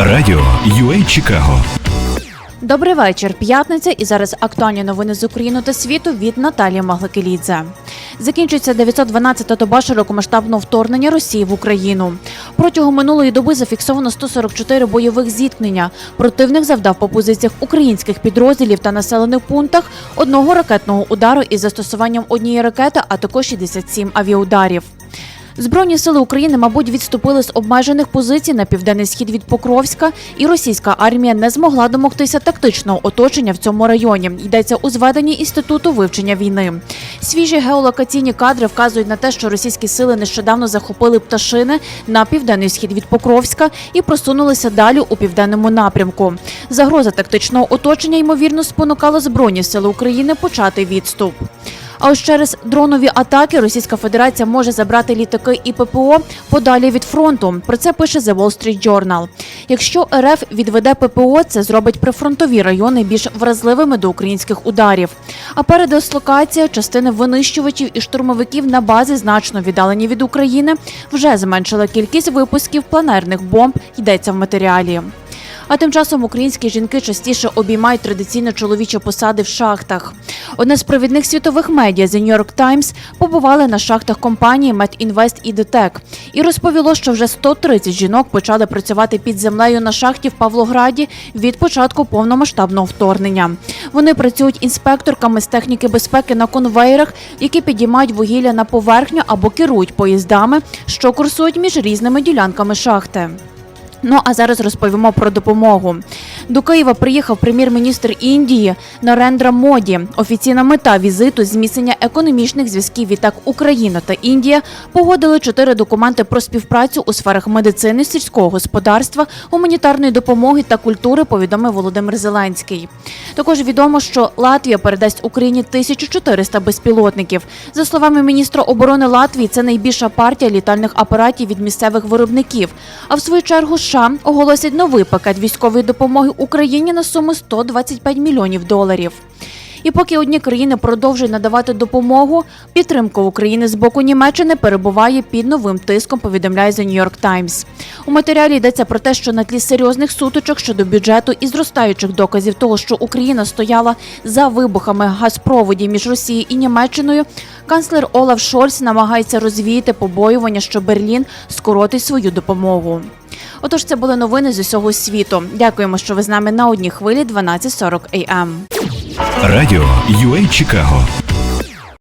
Радіо UA Чикаго. Добрий вечір. П'ятниця і зараз актуальні новини з України та світу від Наталії Маглакелідзе. Закінчується 912-та доба широкомасштабного вторгнення Росії в Україну. Протягом минулої доби зафіксовано 144 бойових зіткнення. Противник завдав по позиціях українських підрозділів та населених пунктах одного ракетного удару із застосуванням однієї ракети, а також 67 авіаударів. Збройні сили України, мабуть, відступили з обмежених позицій на південний схід від Покровська, і російська армія не змогла домогтися тактичного оточення в цьому районі. Йдеться у зведенні інституту вивчення війни. Свіжі геолокаційні кадри вказують на те, що російські сили нещодавно захопили пташини на південний схід від Покровська і просунулися далі у південному напрямку. Загроза тактичного оточення ймовірно спонукала збройні сили України почати відступ. А ось через дронові атаки Російська Федерація може забрати літаки і ППО подалі від фронту. Про це пише The Wall Street Journal. Якщо РФ відведе ППО, це зробить прифронтові райони більш вразливими до українських ударів. А передислокація частини винищувачів і штурмовиків на базі значно віддалені від України вже зменшила кількість випусків планерних бомб. Йдеться в матеріалі. А тим часом українські жінки частіше обіймають традиційно чоловічі посади в шахтах. Одне з провідних світових медіа The New York Times побували на шахтах компанії MedInvest і DTEC і розповіло, що вже 130 жінок почали працювати під землею на шахті в Павлограді від початку повномасштабного вторгнення. Вони працюють інспекторками з техніки безпеки на конвейерах, які підіймають вугілля на поверхню або керують поїздами, що курсують між різними ділянками шахти. Ну а зараз розповімо про допомогу. До Києва приїхав прем'єр-міністр Індії Нарендра Моді. Офіційна мета візиту зміцнення економічних зв'язків. Відтак Україна та Індія погодили чотири документи про співпрацю у сферах медицини, сільського господарства, гуманітарної допомоги та культури. Повідомив Володимир Зеленський. Також відомо, що Латвія передасть Україні 1400 безпілотників. За словами міністра оборони Латвії, це найбільша партія літальних апаратів від місцевих виробників. А в свою чергу США оголосять новий пакет військової допомоги Україні на суму 125 мільйонів доларів. І поки одні країни продовжують надавати допомогу, підтримка України з боку Німеччини перебуває під новим тиском. Повідомляє The New York Times. У матеріалі йдеться про те, що на тлі серйозних сутичок щодо бюджету і зростаючих доказів того, що Україна стояла за вибухами газпроводів між Росією і Німеччиною, канцлер Олаф Шольц намагається розвіяти побоювання, що Берлін скоротить свою допомогу. Отож, це були новини з усього світу. Дякуємо, що ви з нами на одній хвилі 12.40 AM. Радіо UA Чикаго